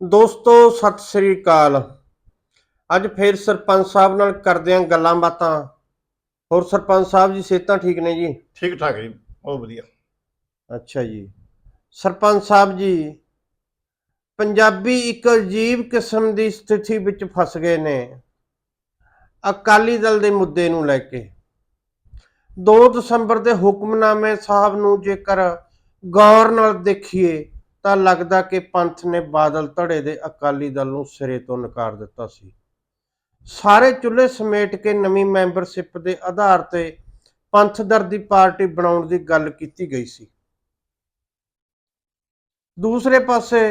ਦੋਸਤੋ ਸਤਿ ਸ੍ਰੀ ਅਕਾਲ। ਅੱਜ ਫੇਰ ਸਰਪੰਚ ਸਾਹਿਬ ਨਾਲ ਕਰਦੇ ਆਂ ਗੱਲਾਂ ਬਾਤਾਂ। ਹੋਰ ਸਰਪੰਚ ਸਾਹਿਬ ਜੀ ਸਿਹਤਾਂ ਠੀਕ ਨੇ ਜੀ? ਠੀਕ ਠਾਕ ਜੀ ਬਹੁਤ ਵਧੀਆ। ਅੱਛਾ ਜੀ। ਸਰਪੰਚ ਸਾਹਿਬ ਜੀ ਪੰਜਾਬੀ ਇੱਕ ਅਜੀਬ ਕਿਸਮ ਦੀ ਸਥਿਤੀ ਵਿੱਚ ਫਸ ਗਏ ਨੇ। ਅਕਾਲੀ ਦਲ ਦੇ ਮੁੱਦੇ ਨੂੰ ਲੈ ਕੇ। 2 ਦਸੰਬਰ ਦੇ ਹੁਕਮਨਾਮੇ ਸਾਹਿਬ ਨੂੰ ਜੇਕਰ ਗੌਰ ਨਾਲ ਦੇਖੀਏ ਤਾਂ ਲੱਗਦਾ ਕਿ ਪੰਥ ਨੇ ਬਾਦਲ ਧੜੇ ਦੇ ਅਕਾਲੀ ਦਲ ਨੂੰ ਸਿਰੇ ਤੋਂ ਨਕਾਰ ਦਿੱਤਾ ਸੀ। ਸਾਰੇ ਚੁੱਲ੍ਹੇ ਸਮੇਟ ਕੇ ਨਵੀਂ ਮੈਂਬਰਸ਼ਿਪ ਦੇ ਆਧਾਰ ਤੇ ਪੰਥ ਦਰਦੀ ਪਾਰਟੀ ਬਣਾਉਣ ਦੀ ਗੱਲ ਕੀਤੀ ਗਈ ਸੀ। ਦੂਸਰੇ ਪਾਸੇ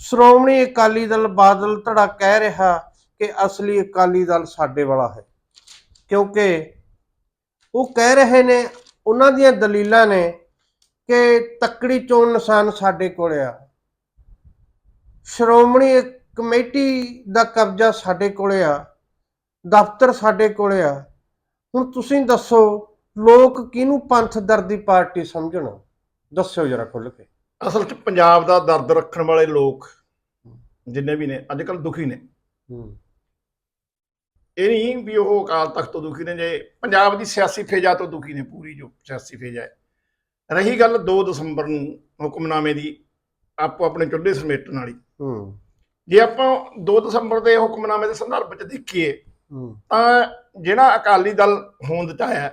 ਸ਼੍ਰੋਮਣੀ ਅਕਾਲੀ ਦਲ ਬਾਦਲ ਧੜਾ ਕਹਿ ਰਿਹਾ ਕਿ ਅਸਲੀ ਅਕਾਲੀ ਦਲ ਸਾਡੇ ਵਾਲਾ ਹੈ, ਕਿਉਂਕਿ ਉਹ ਕਹਿ ਰਹੇ ਨੇ, ਉਹਨਾਂ ਦੀਆਂ ਦਲੀਲਾਂ ਨੇ ਕਿ ਤੱਕੜੀ ਚੋਣ ਨਿਸ਼ਾਨ ਸਾਡੇ ਕੋਲ ਆ। ਸ਼੍ਰੋਮਣੀ ਕਮੇਟੀ ਦਾ ਕਬਜ਼ਾ ਸਾਡੇ ਕੋਲ ਆ। ਦਫ਼ਤਰ ਸਾਡੇ ਕੋਲ ਆ। ਹੁਣ ਤੁਸੀਂ ਦੱਸੋ ਲੋਕ ਕਿਹਨੂੰ ਪੰਥ ਦਰਦੀ ਪਾਰਟੀ ਸਮਝਣ? ਦੱਸਿਓ ਜਰਾ ਖੁੱਲ ਕੇ। ਅਸਲ 'ਚ ਪੰਜਾਬ ਦਾ ਦਰਦ ਰੱਖਣ ਵਾਲੇ ਲੋਕ ਜਿੰਨੇ ਵੀ ਨੇ ਅੱਜ ਕੱਲ ਦੁਖੀ ਨੇ। ਇਹ ਨਹੀਂ ਵੀ ਉਹ ਅਕਾਲ ਤਖਤ ਤੋਂ ਦੁਖੀ ਨੇ ਜੇ ਪੰਜਾਬ ਦੀ ਸਿਆਸੀ ਫੇਜਾ ਤੋਂ ਦੁਖੀ ਨੇ ਪੂਰੀ ਜੋ ਸਿਆਸੀ ਫੇਜਾ ਹੈ। ਰਹੀ ਗੱਲ 2 ਦਸੰਬਰ ਨੂੰ ਹੁਕਮਨਾਮੇ ਦੀ ਆਪੋ ਆਪਣੇ ਚੁੱਲ੍ਹੇ ਸਮੇਟਣ ਵਾਲੀ। ਹੂੰ। ਜੇ ਆਪਾਂ 2 ਦਸੰਬਰ ਦੇ ਹੁਕਮਨਾਮੇ ਦੇ ਸੰਦਰਭ ਵਿੱਚ ਦੇਖੀਏ ਹੂੰ। ਤਾਂ ਜਿਹੜਾ ਅਕਾਲੀ ਦਲ ਹੋਂਦ ਚ ਆਇਆ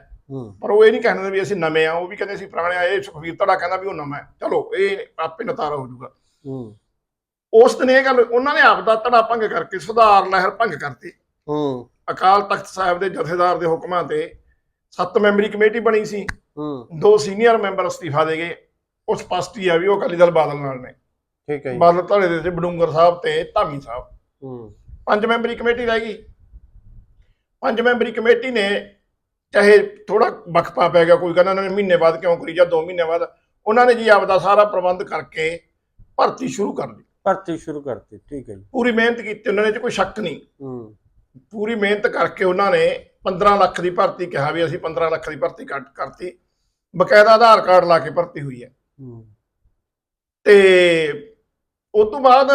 ਪਰ ਉਹ ਇਹ ਨਹੀਂ ਕਹਿੰਦੇ ਵੀ ਅਸੀਂ ਨਵੇਂ ਆ ਉਹ ਵੀ ਕਹਿੰਦੇ ਅਸੀਂ ਪੁਰਾਣੇ ਆ ਇਹ ਸੁਖਵੀਰ ਧੜਾ ਕਹਿੰਦਾ ਵੀ ਉਹ ਨਵਾਂ ਹੈ। ਚਲੋ ਇਹ ਆਪੇ ਨਤਾਰਾ ਹੋ ਜਾਊਗਾ। ਹੂੰ। ਉਸ ਦਿਨ ਇਹ ਗੱਲ ਉਹਨਾਂ ਨੇ ਆਪ ਦਾ ਧੜਾ ਭੰਗ ਕਰਕੇ ਸੁਧਾਰ ਲਹਿਰ ਭੰਗ ਕਰਤੀ। ਹੂੰ। ਅਕਾਲ ਤਖਤ ਸਾਹਿਬ ਦੇ ਜਥੇਦਾਰ ਦੇ ਹੁਕਮਾਂ ਤੇ ਸੱਤ ਮੈਂਬਰੀ ਕਮੇਟੀ ਬਣੀ ਸੀ। ਹੂੰ। ਦੋ ਸੀਨੀਅਰ ਮੈਂਬਰ ਅਸਤੀਫਾ ਦੇ ਗਏ ਉਹ ਸਪਸ਼ਟ ਆ ਵੀ ਉਹ ਅਕਾਲੀ ਦਲ ਬਾਦਲ ਨਾਲ ਨੇ। ਠੀਕ ਹੈ ਜੀ। ਬਾਦਲ ਧੜੇ ਦੇ ਤੇ ਬਡੂੰਗਰ ਸਾਹਿਬ ਤੇ ਧਾਮੀ ਸਾਹਿਬ। ਹੂੰ। ਪੰਜ ਮੈਂਬਰੀ ਕਮੇਟੀ ਰਹਿ ਗਈ। ਪੰਜ ਮੈਂਬਰੀ ਕਮੇਟੀ ਨੇ ਚਾਹੇ ਥੋੜਾ ਵਕਫਾ ਪੈ ਗਿਆ ਕੋਈ ਕਹਿੰਦਾ ਉਹਨਾਂ ਨੇ ਮਹੀਨੇ ਬਾਅਦ ਕਿਉਂ ਕਰੀ ਜਾਂ 2 ਮਹੀਨੇ ਬਾਅਦ ਉਹਨਾਂ ਨੇ ਜੀ ਆਪਦਾ ਸਾਰਾ ਪ੍ਰਬੰਧ ਕਰਕੇ ਭਰਤੀ ਸ਼ੁਰੂ ਕਰ ਲਈ ਭਰਤੀ ਸ਼ੁਰੂ ਕਰਤੀ ਠੀਕ ਹੈ ਜੀ। ਪੂਰੀ ਮਿਹਨਤ ਕੀਤੀ ਉਹਨਾਂ ਨੇ ਚ ਕੋਈ ਸ਼ੱਕ ਨਹੀਂ। ਹੂੰ। ਪੂਰੀ ਮਿਹਨਤ ਕਰਕੇ ਉਹਨਾਂ ਨੇ 15 ਲੱਖ ਦੀ ਭਰਤੀ ਕਿਹਾ ਵੀ ਅਸੀਂ 15 ਲੱਖ ਦੀ ਭਰਤੀ ਕੱਟ ਕਰਤੀ। ਬਕਾਇਦਾ ਆਧਾਰ ਕਾਰਡ ਲਾ ਕੇ ਭਰਤੀ ਹੋਈ ਹੈ। ਤੇ ਉਸ ਤੋਂ ਬਾਅਦ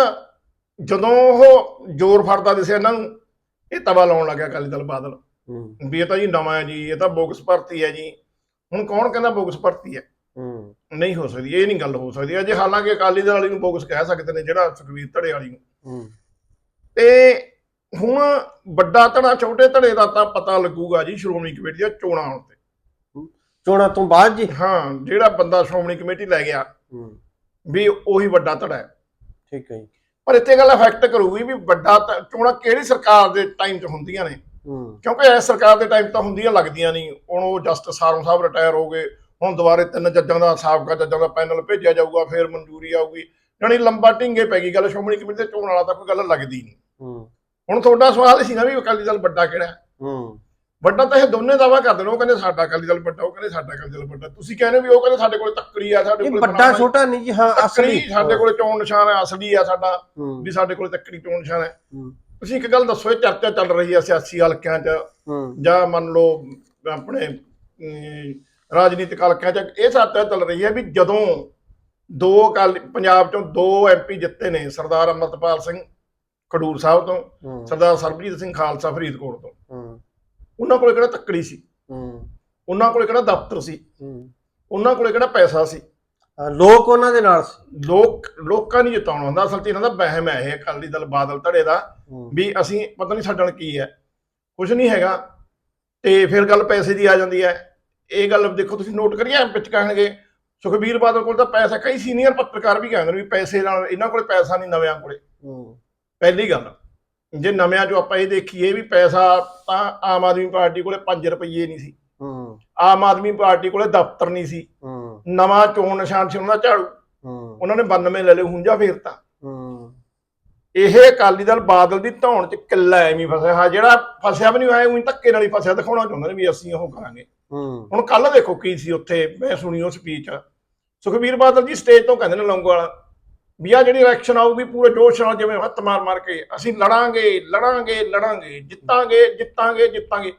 ਜਦੋਂ ਉਹ ਜ਼ੋਰ ਫੜਦਾ ਦਿਸਿਆ ਇਹਨਾਂ ਨੂੰ ਇਹ ਤਵਾ ਲਾਉਣ ਲੱਗਿਆ ਅਕਾਲੀ ਦਲ ਬਾਦਲ। ਵੀ ਇਹ ਤਾਂ ਜੀ ਨਵਾਂ ਹੈ ਜੀ ਇਹ ਤਾਂ ਬੋਗਸ ਭਰਤੀ ਹੈ ਜੀ। ਹੁਣ ਕੌਣ ਕਹਿੰਦਾ ਬੋਗਸ ਭਰਤੀ ਹੈ? ਨਹੀਂ ਹੋ ਸਕਦੀ ਇਹ ਨਹੀਂ ਗੱਲ ਹੋ ਸਕਦੀ। ਅਜੇ ਹਾਲਾਂਕਿ ਅਕਾਲੀ ਦਲ ਵਾਲੀ ਨੂੰ ਬੋਗਸ ਕਹਿ ਸਕਦੇ ਨੇ ਜਿਹੜਾ ਸੁਖਵੀਰ ਧੜੇ ਵਾਲੀ ਨੂੰ। ਤੇ ਹੁਣ ਵੱਡਾ ਧੜਾ ਛੋਟੇ ਧੜੇ ਦਾ ਤਾਂ ਪਤਾ ਲੱਗੂਗਾ ਜੀ ਸ਼੍ਰੋਮਣੀ ਕਮੇਟੀ ਦੀਆਂ ਚੋਣਾਂ ਆਉਣ ਤੇ ਚੋਣਾਂ ਤੋਂ ਬਾਅਦ ਜੀ? ਹਾਂ ਜਿਹੜਾ ਬੰਦਾ ਸ਼੍ਰੋਮਣੀ ਕਮੇਟੀ ਲੈ ਗਿਆ ਵੀ ਉਹੀ ਵੱਡਾ ਧੜਾ ਹੈ। ਠੀਕ ਹੈ ਜੀ। ਪਰ ਇੱਥੇ ਗੱਲ ਇਫੈਕਟ ਕਰੂਗੀ ਵੀ ਵੱਡਾ ਚੋਣਾਂ ਕਿਹੜੀ ਸਰਕਾਰ ਦੇ ਟਾਈਮ 'ਚ ਹੁੰਦੀਆਂ ਨੇ? ਹੂੰ। ਕਿਉਂਕਿ ਇਸ ਸਰਕਾਰ ਦੇ ਟਾਈਮ ਤਾਂ ਹੁੰਦੀਆਂ ਲੱਗਦੀਆਂ ਨਹੀਂ। ਹੁਣ ਉਹ ਜਸਟਿਸ ਸਾਰੋਂ ਸਾਹਿਬ ਰਿਟਾਇਰ ਹੋ ਗਏ ਹੁਣ ਦੁਬਾਰੇ ਤਿੰਨ ਜੱਜਾਂ ਦਾ ਸਾਬਕਾ ਜੱਜਾਂ ਦਾ ਪੈਨਲ ਭੇਜਿਆ ਜਾਊਗਾ ਫਿਰ ਮਨਜ਼ੂਰੀ ਆਊਗੀ। ਜਾਣੀ ਲੰਬਾ ਢਿੰਗੇ ਪੈ ਗਈ ਗੱਲ ਸ਼੍ਰੋਮਣੀ ਕਮੇਟੀ ਦੇ ਚੋਣ ਵਾਲਾ ਤਾਂ ਕੋਈ ਗੱਲ ਲੱਗਦੀ ਨਹੀਂ। ਹੁਣ ਤੁਹਾਡਾ ਸਵਾਲ ਸੀ ਨਾ ਵੀ ਅਕਾਲੀ ਦਲ ਵੱਡਾ ਕਿਹੜਾ ਹੈ? ਹੂੰ। ਵੱਡਾ ਤਾਂ ਇਹ ਦੋਨੇ ਦਾਵਾ ਕਰਦੇ ਨੇ ਉਹ ਕਹਿੰਦੇ ਸਾਡਾ ਅਕਾਲੀ ਦਲ ਵੱਡਾ ਉਹ ਕਹਿੰਦੇ ਸਾਡਾ ਅਕਾਲੀ ਦਲ ਵੱਡਾ। ਤੁਸੀਂ ਕਹਿੰਦੇ ਵੀ ਉਹ ਕਹਿੰਦੇ ਸਾਡੇ ਕੋਲ ਤੱਕੜੀ ਆ ਸਾਡੇ ਇਹ ਕੋਲ ਵੱਡਾ ਛੋਟਾ ਨਹੀਂ ਜੀ ਹਾਂ ਅਸਲੀ। ਸਾਡੇ ਕੋਲ ਚੋਣ ਨਿਸ਼ਾਨ ਹੈ ਅਸਲੀ ਆ ਸਾਡਾ ਹੂੰ। ਵੀ ਸਾਡੇ ਕੋਲ ਤੱਕੜੀ ਚੋਣ ਨਿਸ਼ਾਨ ਹੈ। ਹੂੰ। ਤੁਸੀਂ ਇੱਕ ਗੱਲ ਦੱਸੋ ਇਹ ਚਰਚਾ ਚੱਲ ਰਹੀ ਹੈ ਸਿਆਸੀ ਹਲਕਿਆਂ 'ਚ ਹੂੰ। ਜਾਂ ਮੰਨ ਲਓ ਆਪਣੇ ਅਮ, ਰਾਜਨੀਤਿਕ ਹਲਕਿਆਂ 'ਚ ਇਹ ਚਰਚਾ ਚੱਲ ਰਹੀ ਹੈ ਵੀ ਜਦੋਂ ਦੋ ਅਕਾਲੀ ਪੰਜਾਬ 'ਚੋਂ ਦੋ ਐਮਪੀ ਜਿੱਤੇ ਨੇ ਸਰਦਾਰ ਅਮਰਤਪਾਲ ਸਿੰਘ ਖਡੂਰ ਸਾਹਿਬ ਤੋਂ ਸਰਦਾਰ ਸਰਬਜੀਤ ਸਿੰਘ ਖਾਲਸਾ ਫਰੀਦਕੋਟ ਤੋਂ। ਉਹਨਾਂ ਕੋਲ ਕਿਹੜਾ ਤੱਕੜੀ ਸੀ? ਉਹਨਾਂ ਕੋਲ ਕਿਹੜਾ ਦਫ਼ਤਰ ਸੀ? ਉਹਨਾਂ ਕੋਲ ਕਿਹੜਾ ਪੈਸਾ ਸੀ? ਲੋਕ ਉਹਨਾਂ ਦੇ ਨਾਲ ਸੀ। ਲੋਕ ਲੋਕਾਂ ਨਹੀਂ ਜਿਤਾਉਣਾ ਹੁੰਦਾ। ਅਸਲ 'ਚ ਇਹਨਾਂ ਦਾ ਵਹਿਮ ਹੈ ਇਹ ਅਕਾਲੀ ਦਲ ਬਾਦਲ ਧੜੇ ਦਾ ਵੀ ਅਸੀਂ ਪਤਾ ਨਹੀਂ ਨਾਲ ਕੀ ਹੈ। ਕੁਝ ਨਹੀਂ ਹੈਗਾ। ਤੇ ਫਿਰ ਗੱਲ ਪੈਸੇ ਦੀ ਆ ਜਾਂਦੀ ਹੈ। ਇਹ ਗੱਲ ਦੇਖੋ ਤੁਸੀਂ ਨੋਟ ਕਰੀਏ ਵਿੱਚ ਕਹਿਣਗੇ ਸੁਖਬੀਰ ਬਾਦਲ ਕੋਲ ਤਾਂ ਪੈਸਾ ਕਈ ਸੀਨੀਅਰ ਪੱਤਰਕਾਰ ਵੀ ਕਹਿੰਦੇ ਨੇ ਵੀ ਪੈਸੇ ਨਾਲ ਇਹਨਾਂ ਕੋਲੇ ਪੈਸਾ ਨਹੀਂ ਨਵਿਆਂ ਕੋਲੇ। ਪਹਿਲੀ ਗੱਲ ਜੇ ਨਵਿਆਂ ਚੋਂ ਆਪਾਂ ਇਹ ਦੇਖੀਏ ਵੀ ਪੈਸਾ ਤਾਂ ਆਮ ਆਦਮੀ ਪਾਰਟੀ ਕੋਲੇ 5 ਰੁਪਏ ਨਹੀਂ ਸੀ। ਹੂੰ। ਆਮ ਆਦਮੀ ਪਾਰਟੀ ਕੋਲੇ ਦਫ਼ਤਰ ਨਹੀਂ ਸੀ। ਹੂੰ। ਨਵਾਂ ਚੋਣ ਨਿਸ਼ਾਨ ਸੀ ਉਹਨਾਂ ਦਾ ਝਾੜੂ। ਹੂੰ। ਉਹਨਾਂ ਨੇ 92 ਲੈ ਲਏ ਹੁੰਜਾ ਫੇਰਤਾ ਹੂੰ। ਇਹ ਅਕਾਲੀ ਦਲ ਬਾਦਲ ਦੀ ਧੌਣ ਚ ਕਿੱਲਾ ਐਵੇਂ ਫਸਿਆ। ਹਾਂ ਜਿਹੜਾ ਫਸਿਆ ਵੀ ਨਹੀਂ ਹੋਇਆ ਉਹੀ ਧੱਕੇ ਨਾਲ ਹੀ ਫਸਿਆ। ਦਿਖਾਉਣਾ ਚਾਹੁੰਦੇ ਨੇ ਵੀ ਅਸੀਂ ਉਹ ਕਰਾਂਗੇ। ਹੂੰ। ਹੁਣ ਕੱਲ ਦੇਖੋ ਕੀ ਸੀ ਉੱਥੇ ਮੈਂ ਸੁਣੀ ਉਹ ਸਪੀਚ ਸੁਖਬੀਰ ਬਾਦਲ ਜੀ ਸਟੇਜ ਤੋਂ ਕਹਿੰਦੇ ਨੇ ਲੌਂਗੋਵਾਲ। ਵੀ ਆ ਜਿਹੜੀ ਇਲੈਕਸ਼ਨ ਆਊਗੀ ਪੂਰੇ ਜੋਸ਼ ਨਾਲ ਜਿਵੇਂ ਹੱਥ ਮਾਰ ਮਾਰ ਕੇ ਅਸੀਂ ਲੜਾਂਗੇ ਲੜਾਂਗੇ ਲੜਾਂਗੇ ਜਿੱਤਾਂਗੇ ਜਿੱਤਾਂਗੇ ਜਿੱਤਾਂਗੇ।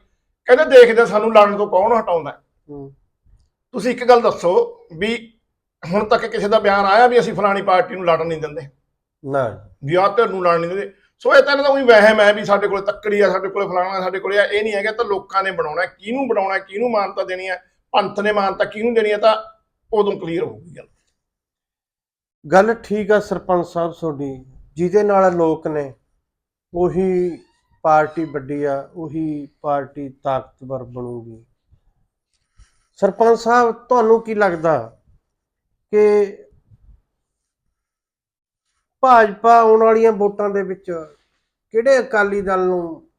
ਕਹਿੰਦੇ ਦੇਖਦੇ ਸਾਨੂੰ ਲੜਨ ਤੋਂ ਕੌਣ ਹਟਾਉਂਦਾ ਤੁਸੀਂ ਇੱਕ ਗੱਲ ਦੱਸੋ ਵੀ ਹੁਣ ਤੱਕ ਕਿਸੇ ਦਾ ਬਿਆਨ ਆਇਆ ਵੀ ਅਸੀਂ ਫਲਾਣੀ ਪਾਰਟੀ ਨੂੰ ਲੜਨ ਨਹੀਂ ਦਿੰਦੇ? ਨਾ। ਵੀ ਆਹ ਧਿਰ ਨੂੰ ਲੜਨ ਨਹੀਂ ਦਿੰਦੇ। ਸੋ ਇਹ ਤਾਂ ਇਹਨਾਂ ਦਾ ਉਹੀ ਵਹਿਮ ਹੈ ਵੀ ਸਾਡੇ ਕੋਲ ਤੱਕੜੀ ਆ ਸਾਡੇ ਕੋਲ ਫਲਾਣਾ ਸਾਡੇ ਕੋਲ ਆ। ਇਹ ਨਹੀਂ ਹੈਗਾ ਤਾਂ ਲੋਕਾਂ ਨੇ ਬਣਾਉਣਾ ਕਿਹਨੂੰ ਬਣਾਉਣਾ ਕਿਹਨੂੰ ਮਾਨਤਾ ਦੇਣੀ ਹੈ? ਪੰਥ ਨੇ ਮਾਨਤਾ ਕਿਹਨੂੰ ਦੇਣੀ ਹੈ? ਤਾਂ ਉਦੋਂ ਕਲੀਅਰ ਹੋਊਗੀ ਗੱਲ। ਗੱਲ ਠੀਕ ਆ ਸਰਪੰਚ ਸਾਹਿਬ ਤੁਹਾਡੀ ਜਿਹਦੇ ਨਾਲ ਲੋਕ ਨੇ ਉਹੀ ਪਾਰਟੀ ਵੱਡੀ ਆ ਉਹੀ ਪਾਰਟੀ ਤਾਕਤਵਰ ਬਣੂਗੀ। ਸਰਪੰਚ ਸਾਹਿਬ ਤੁਹਾਨੂੰ ਕੀ ਲੱਗਦਾ ਕਿ ਭਾਜਪਾ ਆਉਣ ਵਾਲੀਆਂ ਵੋਟਾਂ ਦੇ ਵਿੱਚ ਕਿਹੜੇ ਅਕਾਲੀ ਦਲ ਨੂੰ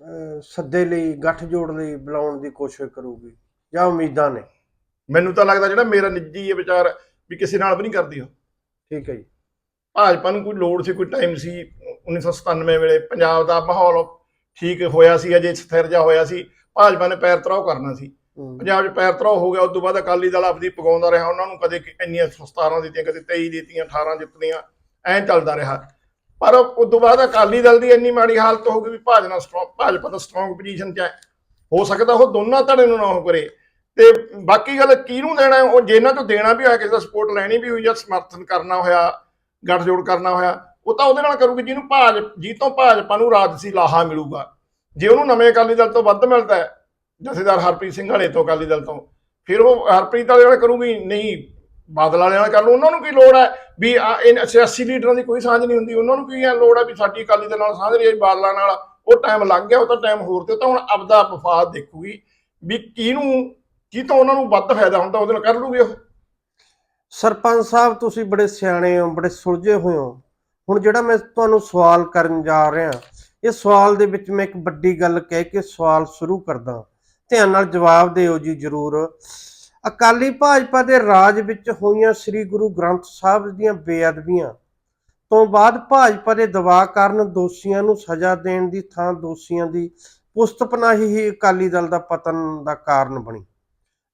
ਅਹ, ਸੱਦੇ ਲਈ ਗੱਠਜੋੜ ਲਈ ਬੁਲਾਉਣ ਦੀ ਕੋਸ਼ਿਸ਼ ਕਰੂਗੀ ਜਾਂ ਉਮੀਦਾਂ ਨੇ? ਮੈਨੂੰ ਤਾਂ ਲੱਗਦਾ ਜਿਹੜਾ ਮੇਰਾ ਨਿੱਜੀ ਇਹ ਵਿਚਾਰ ਵੀ ਕਿਸੇ ਨਾਲ ਵੀ ਨਹੀਂ ਕਰਦੀ ਉਹ। ਠੀਕ ਹੈ ਜੀ। ਭਾਜਪਾ ਨੂੰ ਕੋਈ ਲੋੜ ਸੀ ਕੋਈ ਟਾਈਮ ਸੀ 1997 ਵੇਲੇ ਪੰਜਾਬ ਦਾ ਮਾਹੌਲ ਠੀਕ ਹੋਇਆ ਸੀ ਅਜੇ ਸਥਿਰ ਜਾ ਹੋਇਆ ਸੀ ਭਾਜਪਾ ਨੇ ਪੈਰ ਤਰਾਉ ਕਰਨਾ ਸੀ। ਪੰਜਾਬ 'ਚ ਪੈਰ ਤਰਾਉ ਹੋ ਗਿਆ ਉਸ ਤੋਂ ਬਾਅਦ ਅਕਾਲੀ ਦਲ ਆਪਦੀ ਪਗਾਉਂਦਾ ਰਿਹਾ ਉਹਨਾਂ ਨੂੰ ਕਦੇ ਇੰਨੀਆਂ 17 ਦਿੱਤੀਆਂ ਕਦੇ 23 ਦਿੱਤੀਆਂ 18 ਜਿੱਤਦੀਆਂ ਐਂ ਚੱਲਦਾ ਰਿਹਾ। ਪਰ ਉਸ ਤੋਂ ਬਾਅਦ ਅਕਾਲੀ ਦਲ ਦੀ ਇੰਨੀ ਮਾੜੀ ਹਾਲਤ ਹੋ ਗਈ ਵੀ ਭਾਜਪਾ ਸਟਰੋਂਗ ਭਾਜਪਾ ਤਾਂ ਸਟਰੋਂਗ ਪੋਜੀਸ਼ਨ 'ਚ ਹੈ। ਹੋ ਸਕਦਾ ਉਹ ਦੋਨਾਂ ਧੜੇ ਨੂੰ ਨਾ ਉਹ ਕਰੇ। ਤੇ ਬਾਕੀ ਗੱਲ ਕਿਹਨੂੰ ਦੇਣਾ ਉਹ ਜੇ ਤੋਂ ਦੇਣਾ ਵੀ ਹੋਇਆ, ਕਿਸੇ ਦਾ ਸਪੋਰਟ ਲੈਣੀ ਵੀ ਹੋਈ ਜਾਂ ਸਮਰਥਨ ਕਰਨਾ ਹੋਇਆ, ਗੱਠਜੋੜ ਕਰਨਾ ਹੋਇਆ, ਉਹ ਤਾਂ ਉਹਦੇ ਨਾਲ ਕਰੂਗੀ। ਜਿਹਨੂੰ ਭਾਜ ਜੀ ਤੋਂ ਭਾਜਪਾ ਨੂੰ ਰਾਜਸੀ ਲਾਹਾ ਮਿਲੂਗਾ। ਜੇ ਉਹਨੂੰ ਨਵੇਂ ਅਕਾਲੀ ਦਲ ਤੋਂ ਵੱਧ ਮਿਲਦਾ ਹੈ, ਜਥੇਦਾਰ ਹਰਪ੍ਰੀਤ ਸਿੰਘ ਵਾਲੇ ਤੋਂ, ਅਕਾਲੀ ਦਲ ਤੋਂ, ਫਿਰ ਉਹ ਹਰਪ੍ਰੀਤ ਵਾਲੇ ਨਾਲ ਕਰੂਗੀ? ਨਹੀਂ। ਬਾਦਲ ਵਾਲਿਆਂ ਨਾਲ ਕਰ ਲਓ ਉਹਨਾਂ ਨੂੰ ਕੀ ਲੋੜ ਹੈ? ਵੀ ਇਹ ਸਿਆਸੀ ਲੀਡਰਾਂ ਦੀ ਕੋਈ ਸਾਂਝ ਨਹੀਂ ਹੁੰਦੀ। ਉਹਨਾਂ ਨੂੰ ਕੀ ਹੈ ਲੋੜ ਹੈ ਵੀ ਸਾਡੀ ਅਕਾਲੀ ਦਲ ਨਾਲ ਸਾਂਝ ਰਹੀ ਹੈ? ਬਾਦਲਾਂ ਨਾਲ ਉਹ ਟਾਈਮ ਲੰਘ ਗਿਆ, ਉਹ ਤਾਂ ਟਾਈਮ ਹੋਰ ਤੇ ਤਾਂ ਹੁਣ ਆਪਦਾ ਵਫਾਦ ਦੇਖੂਗੀ। ਵੀ ਕਿਹਨੂੰ ਕੀ ਤਾਂ ਉਹਨਾਂ ਨੂੰ ਵੱਧ ਫਾਇਦਾ ਹੁੰਦਾ, ਉਹਦੇ ਨਾਲ ਕਰ ਲੂਗੇ ਉਹ? ਸਰਪੰਚ ਸਾਹਿਬ, ਤੁਸੀਂ ਬੜੇ ਸਿਆਣੇ ਹੋ, ਬੜੇ ਸੁਲਝੇ ਹੋਏ ਹੋ। ਹੁਣ ਜਿਹੜਾ ਮੈਂ ਤੁਹਾਨੂੰ ਸਵਾਲ ਕਰਨ ਜਾ ਰਿਹਾ, ਇਹ ਸਵਾਲ ਦੇ ਵਿੱਚ ਮੈਂ ਇੱਕ ਵੱਡੀ ਗੱਲ ਕਹਿ ਕੇ ਸਵਾਲ ਸ਼ੁਰੂ ਕਰਦਾ। ਧਿਆਨ ਨਾਲ ਜਵਾਬ ਦਿਓ ਜੀ ਜਰੂਰ। ਅਕਾਲੀ ਭਾਜਪਾ ਦੇ ਰਾਜ ਵਿੱਚ ਹੋਈਆਂ ਸ੍ਰੀ ਗੁਰੂ ਗ੍ਰੰਥ ਸਾਹਿਬ ਦੀਆਂ ਬੇਅਦਬੀਆਂ ਤੋਂ ਬਾਅਦ ਭਾਜਪਾ ਦੇ ਦਬਾਅ ਕਾਰਨ ਦੋਸ਼ੀਆਂ ਨੂੰ ਸਜ਼ਾ ਦੇਣ ਦੀ ਥਾਂ ਦੋਸ਼ੀਆਂ ਦੀ ਪੁਸਤਪਨਾਹੀ ਹੀ ਅਕਾਲੀ ਦਲ ਦਾ ਪਤਨ ਦਾ ਕਾਰਨ ਬਣੀ।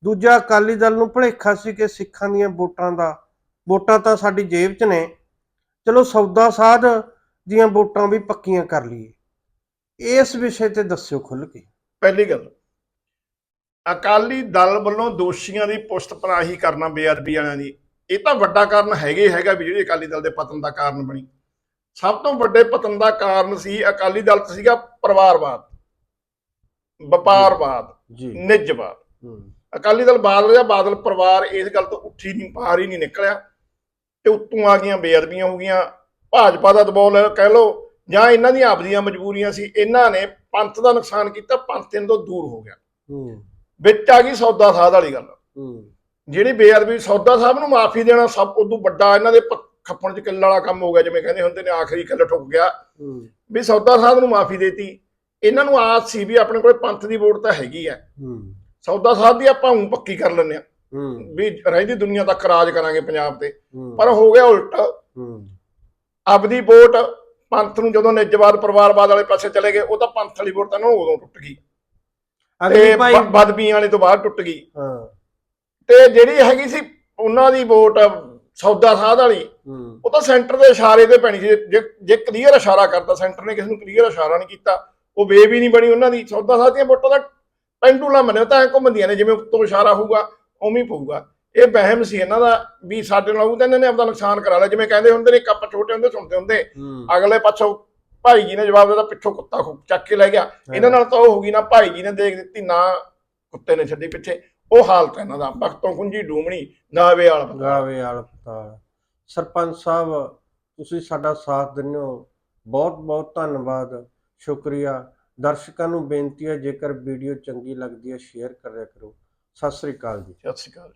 ਦੂਜਾ ਅਕਾਲੀ ਦਲ ਨੂੰ ਭੁਲੇਖਾ ਸੀ ਕਿ ਸਿੱਖਾਂ ਦੀਆਂ ਵੋਟਾਂ ਦਾ ਵੋਟਾਂ ਤਾਂ ਸਾਡੀ ਜੇਬ 'ਚ ਨੇ। ਚਲੋ ਸੌਦਾ ਸਾਧ ਦੀਆਂ ਵੋਟਾਂ ਵੀ ਪੱਕੀਆਂ ਕਰ ਲਈਏ। ਇਸ ਵਿਸ਼ੇ ਤੇ ਦੱਸਿਓ ਖੁੱਲ ਕੇ। ਪਹਿਲੀ ਗੱਲ ਅਕਾਲੀ ਦਲ ਵੱਲੋਂ ਦੋਸ਼ੀਆਂ ਦੀ ਪੁਸ਼ਤ ਪਨਾਹੀ ਕਰਨਾ ਬੇਅਦਬੀ ਵਾਲਿਆਂ ਦੀ ਇਹ ਤਾਂ ਵੱਡਾ ਕਾਰਨ ਹੈਗੇ ਹੈਗਾ ਵੀ ਜਿਹੜੀ ਅਕਾਲੀ ਦਲ ਦੇ ਪਤਨ ਦਾ ਕਾਰਨ ਬਣੀ। ਸਭ ਤੋਂ ਵੱਡੇ ਪਤਨ ਦਾ ਕਾਰਨ ਸੀ ਅਕਾਲੀ ਦਲ ਸੀਗਾ ਪਰਿਵਾਰਵਾਦ ਵਪਾਰਵਾਦ ਜੀ। ਨਿੱਜਵਾਦ। ਹੂੰ। ਅਕਾਲੀ ਦਲ ਬਾਦਲ ਜਾਂ ਬਾਦਲ ਪਰਿਵਾਰ ਇਸ ਗੱਲ ਤੋਂ ਉੱਠੀ ਨਹੀਂ ਬਾਹਰ ਹੀ ਨਹੀਂ ਨਿਕਲਿਆ। ਤੇ ਉੱਤੋਂ ਆ ਗਈਆਂ ਬੇਅਦਬੀਆਂ ਹੋ ਗਈਆਂ। ਭਾਜਪਾ ਦਾ ਦਬਾਅ ਲੈ ਕਹਿ ਲਓ ਜਾਂ ਇਹਨਾਂ ਦੀਆਂ ਆਪਦੀਆਂ ਮਜਬੂਰੀਆਂ ਸੀ ਇਹਨਾਂ ਨੇ ਪੰਥ ਦਾ ਨੁਕਸਾਨ ਕੀਤਾ ਪੰਥ ਇਹਨਾਂ ਤੋਂ ਦੂਰ ਹੋ ਗਿਆ। ਹੂੰ। ਵਿੱਚ ਆ ਗਈ ਸੌਦਾ ਸਾਧ ਵਾਲੀ ਗੱਲ। ਹੂੰ। ਜਿਹੜੀ ਬੇਅਦਬੀ ਸੌਦਾ ਸਾਹਿਬ ਨੂੰ ਮਾਫੀ ਦੇਣਾ ਸਭ ਉਦੋਂ ਵੱਡਾ ਇਹਨਾਂ ਦੇ ਖੱਪਣ ਚ ਕਿੱਲ ਵਾਲਾ ਕੰਮ ਹੋ ਗਿਆ ਜਿਵੇਂ ਕਹਿੰਦੇ ਹੁੰਦੇ ਨੇ ਆਖਰੀ ਕਿੱਲ ਠੁੱਕ ਗਿਆ। ਵੀ ਸੌਦਾ ਸਾਹਿਬ ਨੂੰ ਮਾਫੀ ਦੇਤੀ। ਇਹਨਾਂ ਨੂੰ ਆਸ ਸੀ ਵੀ ਆਪਣੇ ਕੋਲੇ ਪੰਥ ਦੀ ਵੋਟ ਤਾਂ ਹੈਗੀ ਆ। ਹੂੰ। ਸੌਦਾ ਸਾਹਿਬ ਦੀ ਆਪਾਂ ਉਂ ਪੱਕੀ ਕਰ ਲੈਂਦੇ ਆ ਹੂੰ। ਵੀ ਰਹਿੰਦੀ ਦੁਨੀਆ ਤੱਕ ਰਾਜ ਕਰਾਂਗੇ ਪੰਜਾਬ ਤੇ। ਪਰ ਹੋ ਗਿਆ ਉਲਟ। ਹੂੰ। ਆਪਦੀ ਵੋਟ ਪੰਥ ਨੂੰ ਜਦੋਂ ਨਿੱਜਵਾਦ ਪਰਿਵਾਰਵਾਦ ਵਾਲੇ ਪਾਸੇ ਚਲੇ ਗਏ ਉਹ ਤਾਂ ਪੰਥ ਵਾਲੀ ਵੋਟ ਤਾਂ ਉਦੋਂ ਟੁੱਟ ਗਈ। ਅਗਲੀ ਭਾਈ ਬਦਬੀਆਂ ਵਾਲੀ ਤੋਂ ਬਾਅਦ ਟੁੱਟ ਗਈ। ਹਾਂ। ਤੇ ਜਿਹੜੀ ਹੈਗੀ ਸੀ ਉਹਨਾਂ ਦੀ ਵੋਟ ਸੌਦਾ ਸਾਧ ਵਾਲੀ ਉਹ ਤਾਂ ਸੈਂਟਰ ਦੇ ਇਸ਼ਾਰੇ ਤੇ ਪੈਣੀ ਸੀ। ਜੇ ਜੇ ਕਲੀਅਰ ਇਸ਼ਾਰਾ ਕਰਤਾ ਸੈਂਟਰ ਨੇ ਕਿਸੇ ਨੂੰ ਕਲੀਅਰ ਇਸ਼ਾਰਾ ਨਹੀਂ ਕੀਤਾ ਉਹ ਵੇ ਵੀ ਨਹੀਂ ਬਣੀ ਉਹਨਾਂ ਦੀ। ਸੌਦਾ ਸਾਧ ਦੀਆਂ ਵੋਟਾਂ ਦਾ ਪੈਂਡੂਲਮ ਨੇ ਤਾਂ ਘੁੰਮਦੀਆਂ ਨੇ ਜਿਵੇਂ ਉੱਤੋਂ ਇਸ਼ਾਰਾ ਹੋਊਗਾ ਉਵੇਂ ਹੀ ਪਊਗਾ। ਇਹ ਵਹਿਮ ਸੀ ਇਹਨਾਂ ਦਾ ਵੀ ਸਾਡੇ ਨਾਲ ਉਹ ਤਾਂ ਇਹਨਾਂ ਨੇ ਆਪਦਾ ਨੁਕਸਾਨ ਕਰਾ ਲਿਆ। ਜਿਵੇਂ ਕਹਿੰਦੇ ਹੁੰਦੇ ਨੇ ਇੱਕ ਆਪਾਂ ਛੋਟੇ ਹੁੰਦੇ ਸੁਣਦੇ ਹੁੰਦੇ ਅਗਲੇ ਪਾਸੋਂ ਭਾਈ ਜੀ ਨੇ ਜਵਾਬ ਦਿੱਤਾ ਪਿੱਛੋਂ ਕੁੱਤਾ ਚੱਕ ਕੇ ਲੈ ਗਿਆ। ਇਹਨਾਂ ਨਾਲ ਤਾਂ ਉਹ ਹੋ ਗਈ ਨਾ ਭਾਈ ਜੀ ਨੇ ਦੇਖ ਦਿੱਤੀ ਨਾ ਕੁੱਤੇ ਨੇ ਛੱਡੀ ਪਿੱਛੇ। ਉਹ ਹਾਲਤ ਇਹਨਾਂ ਦਾ ਭਗਤੋਂ ਕੁੰਜੀ ਡੂਮਣੀ ਨਾ ਵੇ ਵਾਲ ਗਾਵੇ ਵਾਲ ਪਤਾਲ ਸਰਪੰਚ ਸਾਹਿਬ ਤੁਸੀਂ ਸਾਡਾ ਸਾਥ ਦਿੰਦੇ ਹੋ। ਬਹੁਤ ਬਹੁਤ ਧੰਨਵਾਦ ਸ਼ੁਕਰੀਆ। ਦਰਸ਼ਕਾਂ ਨੂੰ ਬੇਨਤੀ ਹੈ ਜੇਕਰ ਵੀਡੀਓ ਚੰਗੀ ਲੱਗਦੀ ਹੈ, ਸ਼ੇਅਰ ਕਰਿਆ ਕਰੋ। ਸਤਿ ਸ੍ਰੀ ਅਕਾਲ ਜੀ। ਸਤਿ ਸ਼੍ਰੀ ਅਕਾਲ